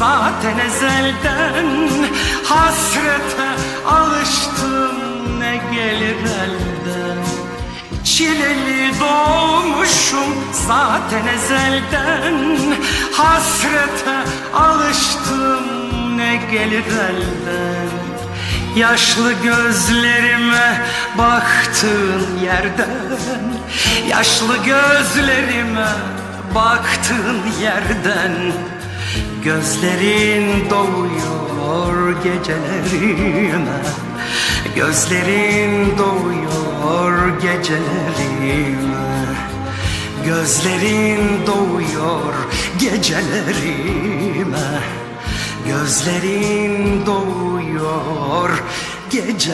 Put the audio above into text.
zaten ezelden. Hasrete alıştım ne gelir elden. Çileli doğmuşum zaten ezelden. Hasrete alıştım ne gelir elden. Yaşlı gözlerime baktığın yerden Yaşlı gözlerime baktığın yerden Gözlerin doğuyor gecelerime. Gözlerin doğuyor gecelerime. Gözlerin doğuyor gecelerime. Gözlerin doğuyor gece